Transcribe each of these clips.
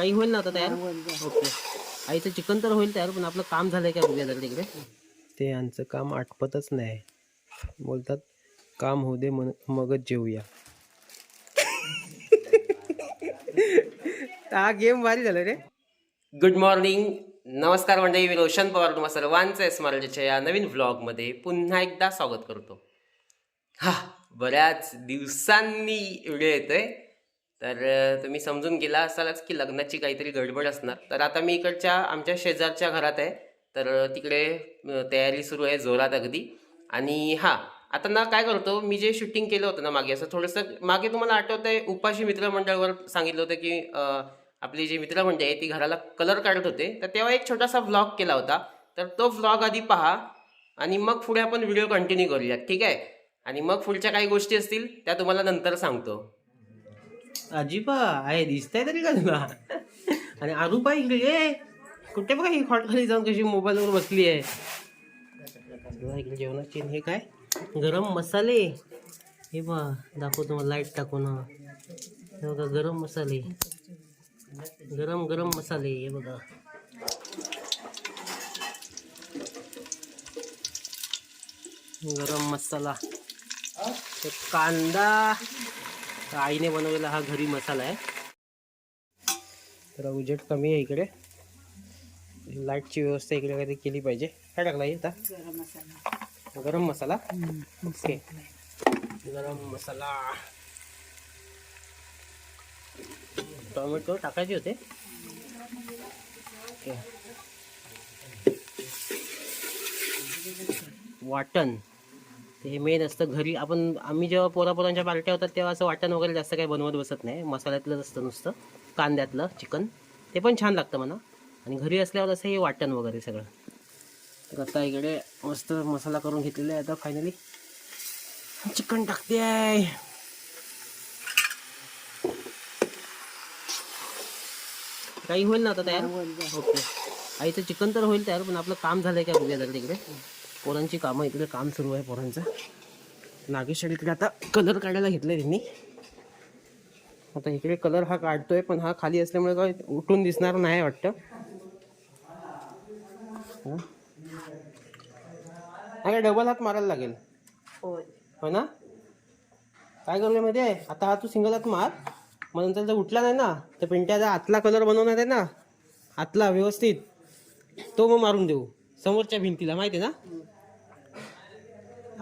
काही होईल ना आता तयार? ओके. आईचं चिकन तर होईल तयार पण आपलं काम झालंय का बघूया जरा तिकडे? ते यांचं काम आटपतच नाही. बोलतात काम होऊ दे मन- मगच जेवूया हा गेम भारी झाला रे. गुड मॉर्निंग नमस्कार मंडळी मी रोशन पवार तुम्हा सर्वांचं स्मरणच्या या नवीन व्लॉगमध्ये पुन्हा एकदा स्वागत करतो. हा बऱ्याच दिवसांनी व्हिडिओ येतोय. तर तुम्ही समजून गेला असालच की लग्नाची काहीतरी गडबड असणार. तर आता मी इकडच्या आमच्या शेजारच्या घरात आहे. तर तिकडे तयारी सुरू आहे जोरात अगदी. आणि हा आता ना काय करतो मी जे शूटिंग केलं होतं ना मागे असं थोडंसं मागे तुम्हाला आठवत आहे उपाशी मित्रमंडळावर सांगितलं होतं की आपली जी मित्रमंडळी आहे ती घराला कलर काढत होते. तर तेव्हा एक छोटासा व्लॉग केला होता. तर तो व्लॉग आधी पहा आणि मग पुढे आपण व्हिडिओ कंटिन्यू करूयात ठीक आहे? आणि मग पुढच्या काही गोष्टी असतील त्या तुम्हाला नंतर सांगतो. अजिबा आहे दिसतंय तरी का तुला? आणि आरूपा इकडे ये. कुठे बघा ही खॉट खाली जाऊन कशी मोबाईलवर बसली आहे. जेवणाचे जेवणाची हे काय? गरम मसाले. हे बा दाखवतो मला लाइट टाकून हे बघा गरम मसाले. गरम गरम मसाले हे बघा. गरम मसाला. कांदा. तर आईने बनवलेला हा घरी मसाला आहे. तर उजेड कमी आहे इकडे. लाईटची व्यवस्था इकडे काहीतरी केली पाहिजे. काय टाकला आहे आता गरम मसाला. ओके. गरम मसाला. टोमॅटो टाकायचे होते. वाटण. ते मेन असतं. घरी आपण आम्ही जेव्हा पोरापोरांच्या पार्ट्या होतात तेव्हा असं वाटण वगैरे जास्त काही बनवत बसत नाही. मसाल्यातलंच असतं नुसतं. कांद्यातलं चिकन ते पण छान लागतं म्हणा. आणि घरी असल्यावर असं हे वाटण वगैरे सगळं. तर आता इकडे मस्त मसाला करून घेतलेला आहे आता फायनली चिकन टाकते आहे काही होईल ना आता तयार? ओके. आईचं चिकन तर होईल तयार पण आपलं काम झालंय का बघूया जरा तिकडे. पोरांची कामं इकडे काम सुरू आहे पोरांचं. नागेश इकडे आता कलर काढायला घेतलाय त्यांनी. आता इकडे कलर हा काढतोय पण हा खाली असल्यामुळे काय उठून दिसणार नाही वाटतं. काय डबल हात मारायला लागेल. हो ना? काय करूया माहिती आहे आता हा तू सिंगल हात मार. मग नंतर जर उठला नाही ना तर पिंट्याचा आतला कलर बनवणार आहे ना आतला व्यवस्थित तो मग मारून देऊ. समोरच्या भिंतीला माहिती आहे ना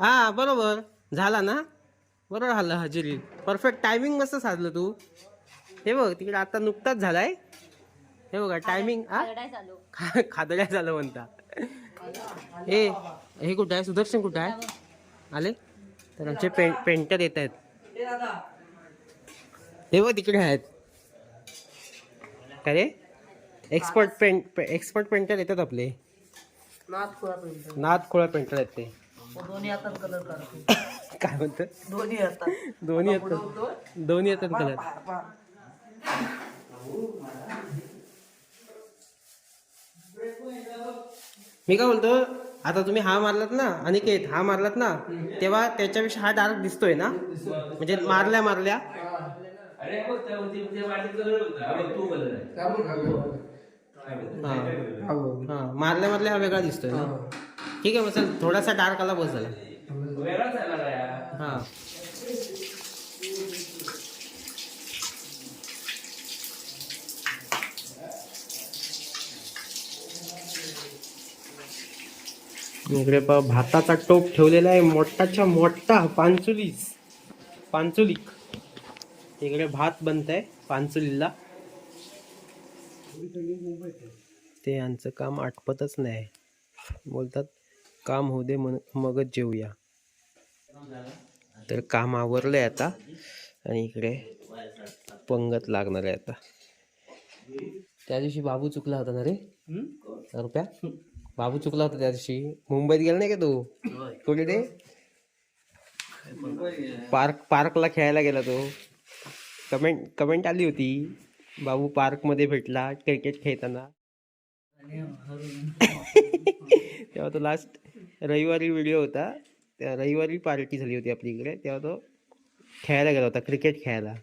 हा बरोबर. झाला ना? बरोबर झालं हजेरी. परफेक्ट टायमिंग मस्त साधलं तू. हे बघ तिकडे आता नुकताच झालाय. हे बघा टायमिंग हा? खादड्या झालं. म्हणता. हे हे कुठं आहे? सुदर्शन कुठं आहे? आले? तर आमचे पे पेंटर येत आहेत. हे बघ तिकडे आहेत. काय रे? एक्सपर्ट पेंट एक्सपर्ट पेंटर येतात आपले. नाथ खोळा पेंटर आहेत ते. दोन्ही हातात कलर काढतो. काय म्हणतात दोन्ही हातात. दोन्ही येतात दोन्ही कलर मी काय बोलतो आता तुम्ही हा मारलात ना अनिकेत हा मारलात ना तेव्हा त्याच्यापेक्षा हा डार्क दिसतोय ना? म्हणजे मारल्या मारल्या. हा. हा. मारल्या मारल्या हा वेगळा दिसतोय ना? ठीक आहे मग चल थोडासा डार्क आला बस झाला. हा. इकडे पहा भाताचा टोप ठेवलेला आहे मोठाच्या मोठा पांचुलीस पांचुलिक इकडे भात बनत आहे पांचुलीला ते यांचं काम आटपतच नाही. बोलतात काम होऊ दे मन मगच जेवूया तर काम आवरलंय आता आणि इकडे पंगत लागणार आहे आता. त्या दिवशी बाबू चुकला होता ना रे? रुपया? बाबू चुकला होता त्या दिवशी. मुंबईत गेला नाही का तू? कुठे ते? पार्क पार्कला खेळायला गेला तो. कमेंट कमेंट आली होती. बाबू पार्कमध्ये भेटला क्रिकेट खेळताना. तेव्हा तो लास्ट रविवारी व्हिडिओ होता. त्या रविवारी पार्टी झाली होती आपली इकडे. तेव्हा तो खेळायला गेला होता क्रिकेट खेळायला.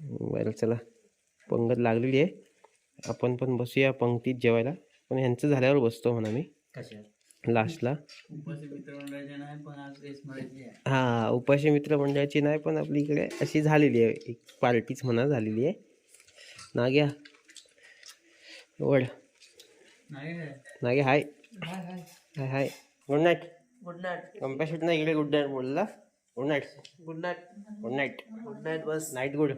बरं चला. पंगत लागलेली आहे. आपण पण बसूया पंक्तीत जेवायला. पण ह्यांचं झाल्यावर बसतो म्हणा मी. लास्टला हा उपाशी मित्र मंडळाची नाही पण आपली इकडे अशी झालेली आहे. एक पार्टीच म्हणा झालेली आहे. नाग्या. वड नागे hi. Hi hi. Good night good night कंपॅशट नाही इकडे गुड नाईट बोलला. Good night good night good night good night बस. नाईट गुड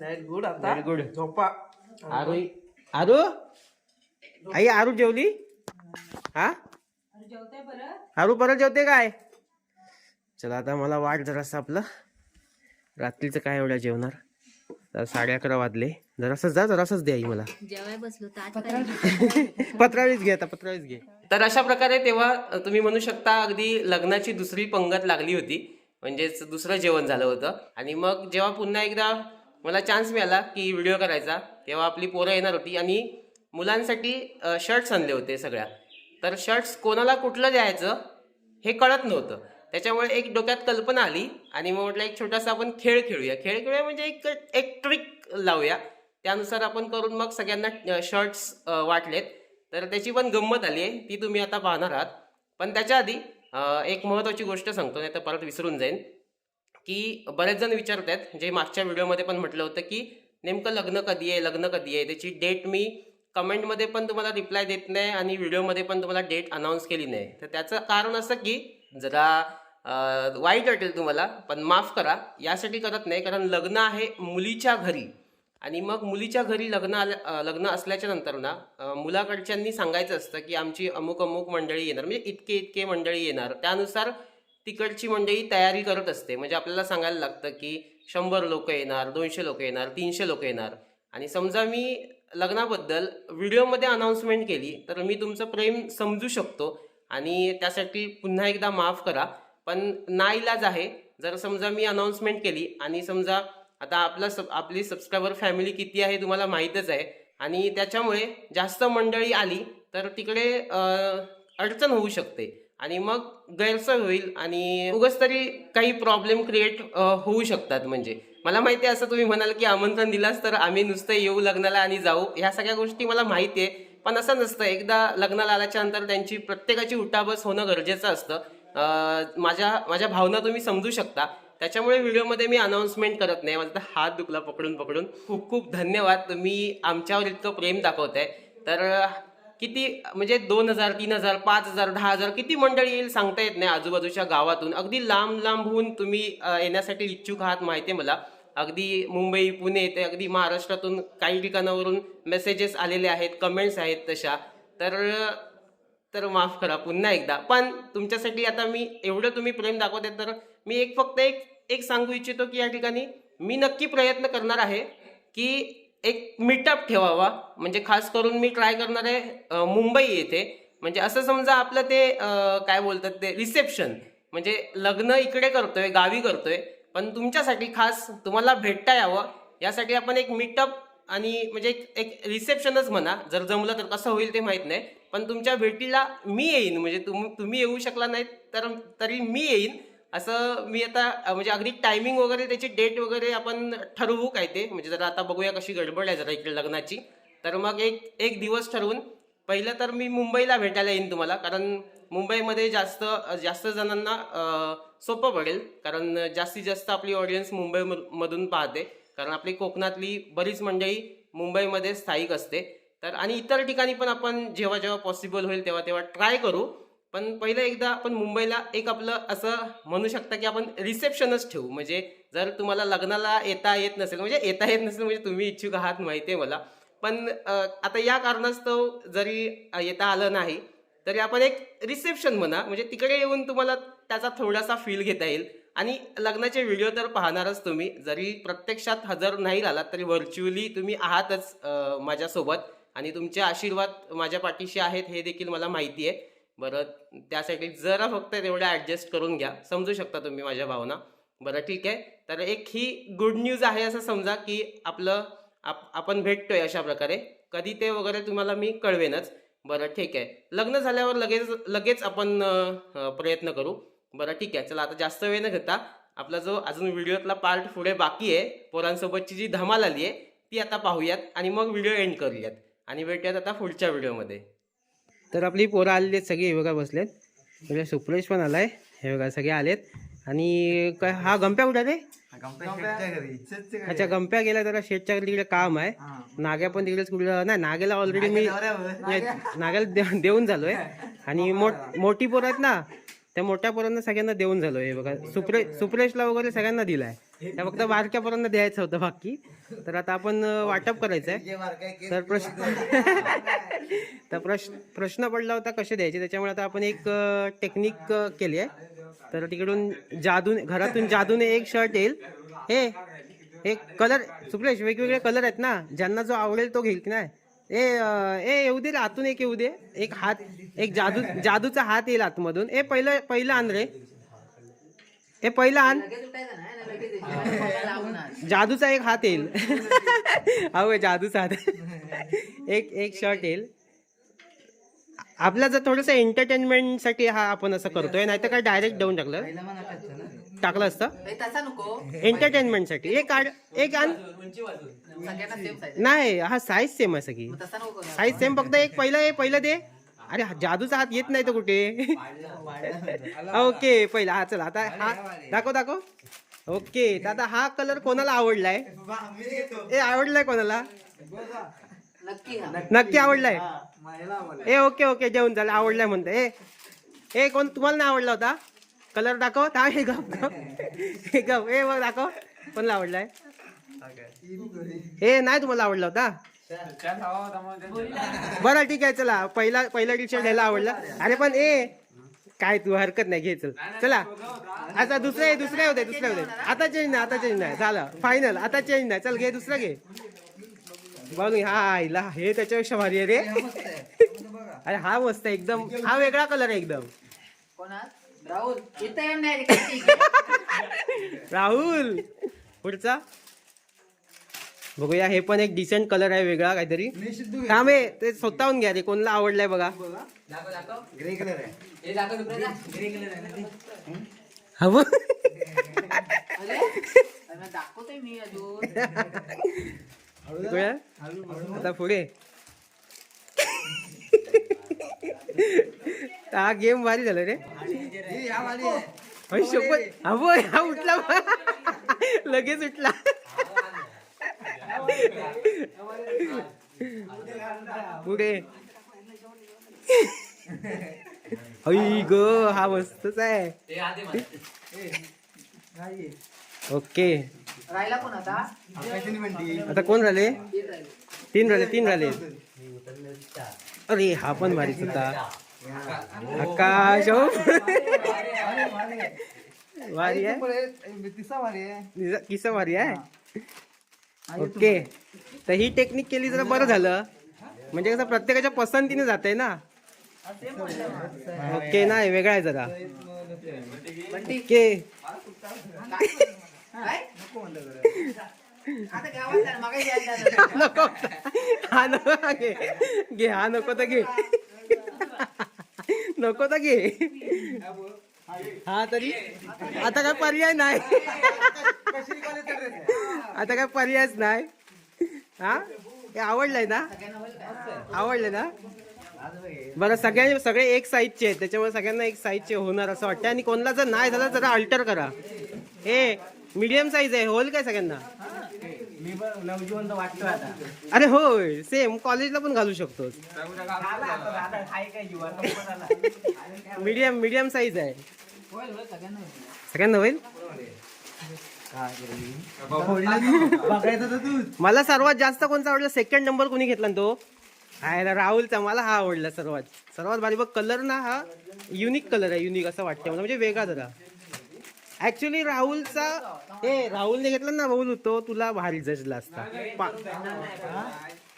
नाईट गुड आता. गुड झोपा. आरू आरू? आई आरू जेवली? हा? आरू परत? जेवते काय? चला आता मला वाट जरासं आपलं. रात्रीचं काय एवढ्या जेवणार? तर साडे अकरा वाजले. जरासं जा जरासंच द्या आई मला. जेवाय बसलो घे आता पत्रावीच घे. तर अशा प्रकारे तेव्हा तुम्ही म्हणू शकता अगदी लग्नाची दुसरी पंगत लागली होती. म्हणजेच दुसरं जेवण झालं होतं. आणि मग जेव्हा पुन्हा एकदा मला चान्स मिळाला की व्हिडिओ करायचा तेव्हा आपली पोरं येणार होती. आणि मुलांसाठी शर्ट्स आणले होते सगळ्या. तर शर्ट्स कोणाला कुठलं द्यायचं हे कळत नव्हतं. त्याच्यामुळे एक डोक्यात कल्पना आली. आणि मग म्हटलं एक छोटासा आपण खेळ खेळूया. खेळ खेळूया म्हणजे एक एक ट्रिक लावूया. त्यानुसार आपण करून मग सगळ्यांना शर्ट्स वाटलेत. तर त्याची पण गंमत आली आहे. ती तुम्ही आता पाहणार आहात. पण त्याच्या आधी एक महत्त्वाची गोष्ट सांगतो नाही तर परत विसरून जाईन. की बरेच जण विचारत आहेत जे मागच्या व्हिडिओमध्ये पण म्हटलं होतं की नेमकं लग्न कधी आहे लग्न कधी आहे? त्याची डेट मी कमेंटमध्ये पण तुम्हाला रिप्लाय देत नाही आणि व्हिडिओमध्ये पण तुम्हाला डेट अनाऊन्स केली नाही. तर त्याचं कारण असं की जरा वाईट वाटेल तुम्हाला पण माफ करा. यासाठी करत नाही कारण लग्न आहे मुलीच्या घरी. आणि मग मुलीच्या घरी लग्न आल्या लग्न असल्याच्या नंतर ना मुलाकडच्यांनी सांगायचं असतं की आमची अमुक अमुक मंडळी येणार म्हणजे इतके इतके मंडळी येणार. त्यानुसार तिकडची मंडळी तयारी करत असते. म्हणजे आपल्याला सांगायला लागतं की शंभर लोक येणार दोनशे लोक येणार तीनशे लोक येणार. आणि समजा मी लग्नाबद्दल व्हिडिओमध्ये अनाऊन्समेंट केली तर मी तुमचं प्रेम समजू शकतो. आणि त्यासाठी पुन्हा एकदा माफ करा. पण नाईलाज आहे. जर समजा मी अनाऊन्समेंट केली आणि समजा आता आपला सब आपली सबस्क्रायबर फॅमिली किती आहे तुम्हाला माहीतच आहे. आणि त्याच्यामुळे जास्त मंडळी आली तर तिकडे अडचण होऊ शकते. आणि मग गैरसोय होईल आणि उगाच तरी काही प्रॉब्लेम क्रिएट होऊ शकतात म्हणजे. मला माहिती आहे असं तुम्ही म्हणाल की आमंत्रण दिलास तर आम्ही नुसतं येऊ लग्नाला आणि जाऊ. ह्या सगळ्या गोष्टी मला माहिती आहे. पण असं नसतं एकदा लग्नाला आल्याच्यानंतर त्यांची प्रत्येकाची उठाबस होणं गरजेचं असतं. माझ्या माझ्या भावना तुम्ही समजू शकता. त्याच्यामुळे व्हिडिओमध्ये मी अनाऊन्समेंट करत नाही. माझा हात दुखला पकडून पकडून. खूप खूप धन्यवाद. तुम्ही आमच्यावर इतकं प्रेम दाखवत आहे तर किती म्हणजे दोन हजार तीन हजार पाच हजार दहा हजार किती मंडळी येईल सांगता येत नाही आजूबाजूच्या गावातून. अगदी लांब लांब होऊन तुम्ही येण्यासाठी इच्छुक आहात माहिती आहे मला. अगदी मुंबई पुणे ते अगदी महाराष्ट्रातून काही ठिकाणावरून मेसेजेस आलेले आहेत कमेंट्स आहेत तशा. तर तर माफ करा पुन्हा एकदा. पण तुमच्यासाठी आता मी एवढं तुम्ही प्रेम दाखवते तर मी एक फक्त एक एक सांगू इच्छितो की या ठिकाणी मी नक्की प्रयत्न करणार आहे की एक मीटअप ठेवावा. म्हणजे खास करून मी ट्राय करणार आहे मुंबई येथे. म्हणजे असं समजा आपलं ते काय बोलतात ते रिसेप्शन म्हणजे लग्न इकडे करतोय गावी करतोय. पण तुमच्यासाठी खास तुम्हाला भेटता यावं. यासाठी आपण एक मीटअप आणि म्हणजे एक एक रिसेप्शनच म्हणा. जर जमलं तर कसं होईल ते माहीत नाही. पण तुमच्या भेटीला मी येईन. म्हणजे तुम तुम्ही येऊ शकला नाही तर तरी मी येईन. असं मी आता म्हणजे अगदी टायमिंग वगैरे त्याची डेट वगैरे आपण ठरवू काय ते? म्हणजे जरा आता बघूया कशी गडबड आहे जरा इकडे लग्नाची. तर मग एक एक दिवस ठरवून पहिलं तर मी मुंबईला भेटायला येईन तुम्हाला कारण मुंबईमध्ये जास्त जास्त जणांना सोपं पडेल कारण जास्तीत जास्त आपली ऑडियन्स मुंबईमधून पाहते. कारण आपली कोकणातली बरीच मंडळी मुंबईमध्ये स्थायिक असते. तर आणि इतर ठिकाणी पण आपण जेव्हा जेव्हा पॉसिबल होईल तेव्हा तेव्हा ट्राय करू. पण पहिलं एकदा आपण मुंबईला एक आपलं असं म्हणू शकता की आपण रिसेप्शनच ठेवू. म्हणजे जर तुम्हाला लग्नाला येता येत नसेल म्हणजे येता येत नसेल म्हणजे तुम्ही इच्छुक आहात माहिती आहे मला. पण आता या कारणास्तव जरी येता आलं नाही तरी आपण एक रिसेप्शन म्हणा म्हणजे तिकडे येऊन तुम्हाला त्याचा थोडासा फील घेता येईल. आणि लग्नाचे व्हिडिओ तर पाहणारच तुम्ही. जरी प्रत्यक्षात हजर नाही राहिलात तरी व्हर्च्युअली तुम्ही आहातच माझ्यासोबत. आणि तुमचे आशीर्वाद माझ्या पाठीशी आहेत हे देखील मला माहिती आहे बरं त्यासाठी जरा फक्त तेवढं ॲडजस्ट करून घ्या. समजू शकता तुम्ही माझ्या भावना. बरं ठीक आहे. तर एक ही गुड न्यूज आहे असं समजा की आपलं आप आपण भेटतोय अशा प्रकारे. कधी ते वगैरे तुम्हाला मी कळवेनच. बरं ठीक आहे. लग्न झाल्यावर लगेच लगेच आपण प्रयत्न करू. बरं ठीक आहे. चला आता जास्त वेळ न घेता आपला जो अजून व्हिडिओतला पार्ट पुढे बाकी आहे पोरांसोबतची जी धमाल आली आहे ती आता पाहूयात आणि मग व्हिडिओ एंड करूयात. आणि भेटूयात आता पुढच्या व्हिडिओमध्ये तर आपली पोरं आलेली आहेत सगळी हे बघा बसलेत. म्हणजे सुप्रेश पण आलाय. हे बघा सगळे आलेत. आणि काय हा गंप्या कुठे रे अच्छा गंप्या गेला जरा शेतच्या तिकडे काम आहे. नाग्या पण तिकडेच कुठलं नाही नाग्याला ऑलरेडी मी नाग्याला देऊन झालोय. आणि मोठ मोठी पोरं आहेत ना त्या मोठ्या पोरांना सगळ्यांना देऊन झालोय हे बघा. सुप्रे सुप्रेशला वगैरे सगळ्यांना दिलाय. त्या फक्त बारक्या पोरांना द्यायचं होतं बाकी. तर आता आपण वाटप करायचं आहे तर प्रश्न तर प्रश्न प्रश्न पडला होता कसे द्यायचे? त्याच्यामुळे आता आपण एक टेक्निक केली आहे तर तिकडून जादून घरातून जादूने एक शर्ट येईल. हे एक कलर सुप्रेश वेगवेगळे कलर आहेत ना? ज्यांना जो आवडेल तो घेईल की नाही? ए ए येऊ दे रे, आतून एक येऊ दे. एक हात एक जादू जादूचा हात येईल आतमधून. ए पहिलं पहिलं आण रे. ए पहिलं आण. जादूचा एक हात येईल. अहो जादूचा हात. एक एक शर्ट येईल. आपला जर थोडस एंटरटेनमेंटसाठी हा आपण असं करतोय नाही तर काय डायरेक्ट देऊन टाकलं. टाकलं असतं. एंटरटेनमेंटसाठी. एक आड एक आण नाही हा साईज सेम आहे सगळी. साईज सेम फक्त एक पहिलं पहिलं दे. अरे जादूचा हात येत नाही तो कुठे? ओके पहिला हा चला आता हा दाखव दाखव. ओके दादा हा कलर कोणाला आवडलाय? ए आवडलाय कोणाला? नक्की आवडलाय. ए ओके ओके जेवण झालं आवडलाय म्हणते ए ए कोण तुम्हाला नाही आवडला होता? कलर दाखव ता हे गप हे गप ए बघ दाखव कोणाला आवडलाय? ए नाही तुम्हाला आवडला होता? बरं ठीक आहे चला पहिला पहिला टी शर्ट घ्यायला आवडला. अरे पण ए काय तू हरकत नाही घे चल. चला आता दुसरे दुसरे होते दुसरे होते आता चेंज नाही आता चेंज नाही. झालं. फायनल आता चेंज नाही. चल घे दुसरं घे. बघ हा आईला हे त्याच्यापेक्षा भारी आहे रे. अरे हा मस्त आहे एकदम. हा वेगळा कलर आहे एकदम. राहुल. पुढचा. बघूया हे पण एक डिसेंट कलर आहे वेगळा काहीतरी. थांब हे ते स्वतःहून घ्या रे कोणाला आवडलाय बघा. हा दाखवतोय मी अजून. बघूया. आता पुढे. हा गेम भारी झाला रे. शपथ. हा हा उठला. लगेच उठला. पुढे. अई ग हा मस्तच आहे. ओके. आता? आता कोण राहिले? तीन राहिले तीन राहिले. अरे हा पण भारीच होता. आकाश हो. भारी आहे. निजा- किस्सा भारी आहे. ओके. तर ही टेक्निक केली जरा बरं झालं. म्हणजे कसं प्रत्येकाच्या पसंतीने जात आहे ना? ओके नाही वेगळा आहे जरा. ओके. नको हा नको हा घे. घे हा नको तर घे. नको तर घे. हा तरी आता काय पर्याय नाही. आता काय पर्यायच नाही. हा? हे आवडलंय ना? आवडलंय ना? बरं सगळ्यांनी सगळे एक साईजचे आहेत. त्याच्यामुळे सगळ्यांना एक साईजचे होणार असं वाटतं आणि कोणाला जर नाही झालं जरा अल्टर करा. हे मीडियम साईज आहे. होईल काय सगळ्यांना? अरे होय सेम कॉलेजला पण घालू शकतो मीडियम मीडियम साईज आहे. सगळ्यांना होईल. मला सर्वात जास्त कोणता आवडला सेकंड नंबर कोणी घेतला ना तो? राहुलचा मला हा आवडला सर्वात. सर्वात भारी बघ कलर ना हा युनिक कलर आहे युनिक असं वाटतं मला म्हणजे वेगळा जरा. ऍक्च्युली राहुलचा ए राहुलने घेतला ना राहुल तो तुला भारी जजला असता.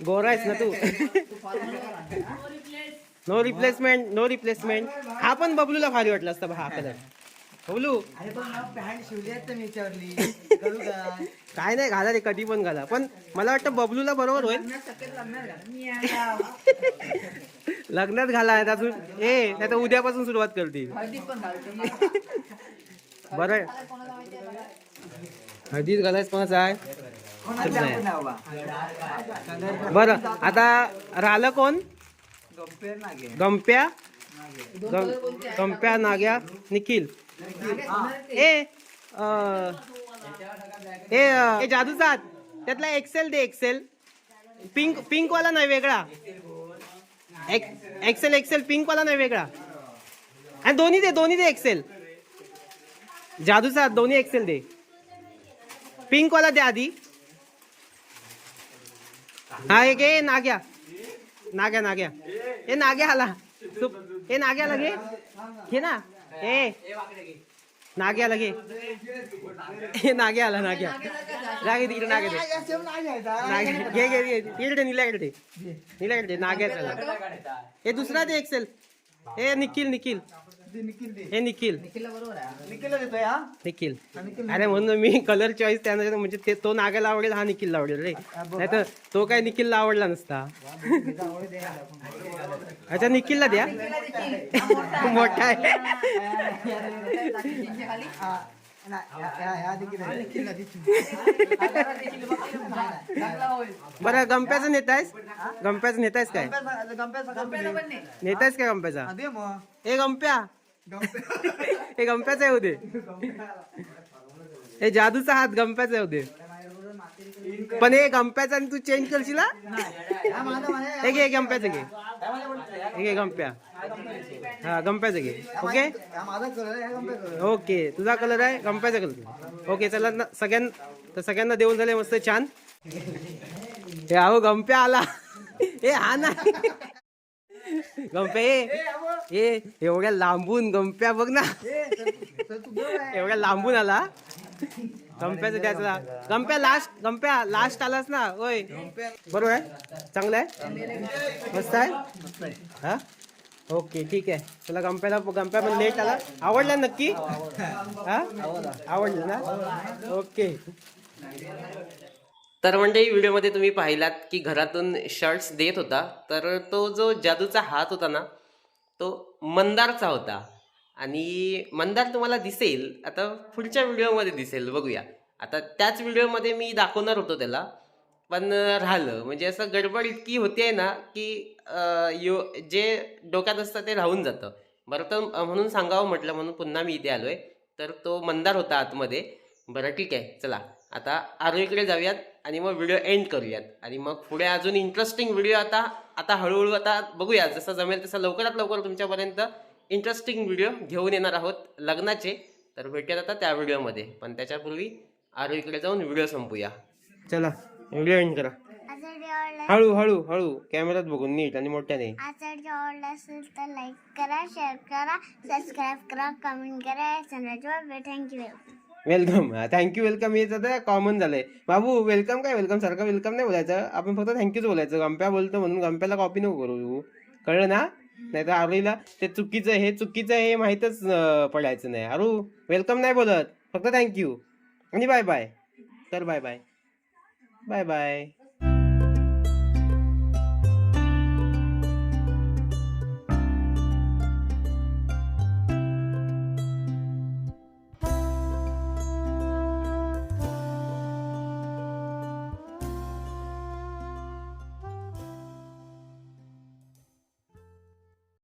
गोरा आहेस ना तू? नो रिप्लेसमेंट नो रिप्लेसमेंट हा पण बबलूला भारी वाटला असता हा कलर बबलू. काय नाही घाला रे कधी पण घाला. पण मला वाटतं बबलूला बरोबर होईल. लग्नात घाला. तर अजून ए नाही तर उद्यापासून सुरुवात करतील. बरं आहे. आहे. हळदीत घालायच कोणाचा आहे? बरं आता राहिलं कोण? गंप्या गं- गंप्या नाग्या निखिल. ए अं, ए अं, ए जादूचा त्यातला एक्सेल दे एक्सेल पिंक पिंक वाला नाही वेगळा. एक्सेल एक्सेल पिंक वाला नाही वेगळा. आणि दोन्ही दे दोन्ही दे एक्सेल जादूचा दोन्ही एक्सेल दे. पिंक वाला दे आधी. हा एक ए नाग्या. नाग्या नाग्या. ए नाग्या आला. तू ए नाग्याला घे घे ना. ए. नाग्या लगे घे ए नाग्या आला नाग्या. नागे तिकडे नागे घे घे घे. तिकडे निलाकडे निलाकडे नाग्या दे ए दुसरा दे एक्सेल ए निखिल निखिल. हे निखिल. निखिल. अरे म्हणून मी कलर चॉईस त्यानं म्हणजे ते तो नागाला आवडेल हा निखिलला आवडेल रे. नाही तर तो काय निखिलला आवडला नसता. अच्छा निखिलला द्या. मोठा आहे. बरं गंप्याचं नेतायस? गंप्याचं नेतायस काय? नेतायस काय गंप्याचा? ए गंप्या. हे गंप्याचा येऊ दे हे जादूचा हात गंप्याचा येऊ दे पण हे गंप्याचा आणि तू चेंज करशील हे? घे गंप्याचं घे. हे घे गंप्या. हा गंप्याचं घे. ओके ओके तुझा कलर आहे गंप्याचा कलर ओके चला ना सगळ्यांना तर सगळ्यांना देऊन झाले मस्त छान. हे अहो गंप्या आला. हे हा ना गंप्या ए एवढ्या लांबून गंप्या बघ ना. एवढ्या लांबून आला. गंप्याचं द्यायचा गंप्या लास्ट गंप्या लास्ट आलास ना. होय. बरोबर आहे? चांगलं आहे? मस्त आहे? हा? ओके ठीक आहे. चला गंप्याला गंप्या पण लेट आला. आवडला नक्की? हा? आवडलं ना? ओके तर म्हणजे व्हिडिओमध्ये तुम्ही पाहिलात की घरातून शर्ट्स देत होता. तर तो जो जादूचा हात होता ना तो मंदारचा होता. आणि मंदार तुम्हाला दिसेल. आता पुढच्या व्हिडिओमध्ये दिसेल बघूया. आता त्याच व्हिडिओमध्ये मी दाखवणार होतो त्याला. पण राहिलं. म्हणजे असं गडबड इतकी होती आहे ना की यो जे डोक्यात असतं ते राहून जातं. बरं तर म्हणून सांगावं म्हटलं म्हणून पुन्हा मी इथे आलो आहे तर तो मंदार होता आतमध्ये. बरं ठीक आहे. चला. आता आरोहीकडे जाऊयात आणि मग व्हिडिओ एंड करूयात. आणि मग पुढे अजून इंटरेस्टिंग व्हिडिओ आता आता हळूहळू आता बघूया जसं जमेल तसं लवकरात लवकर तुमच्यापर्यंत इंटरेस्टिंग व्हिडिओ घेऊन येणार आहोत लग्नाचे. तर भेटूयात आता त्या व्हिडिओमध्ये पण त्याच्यापूर्वी आरोहीकडे जाऊन व्हिडिओ संपूया. चला व्हिडिओ एंड करा. हळू हळू हळू. कॅमेरात बघून नीट आणि मोठ्याने. असेल तर लाईक करा शेअर करा सबस्क्राईब करा कमेंट करा. Thank you welcome. थँक्यू वेलकम हे आता कॉमन झालंय. बाबू वेलकम काय? वेलकम सारखं वेलकम नाही बोलायचं. आपण फक्त थँक्यूच बोलायचं. गंप्या बोलतो म्हणून गंप्याला कॉपी नको करू. कळलं ना? नाही तर आरूला ते चुकीचं हे चुकीचं हे माहीतच पडायचं नाही. अरू वेलकम नाही बोलत. फक्त थँक्यू आणि बाय बाय तर बाय बाय बाय बाय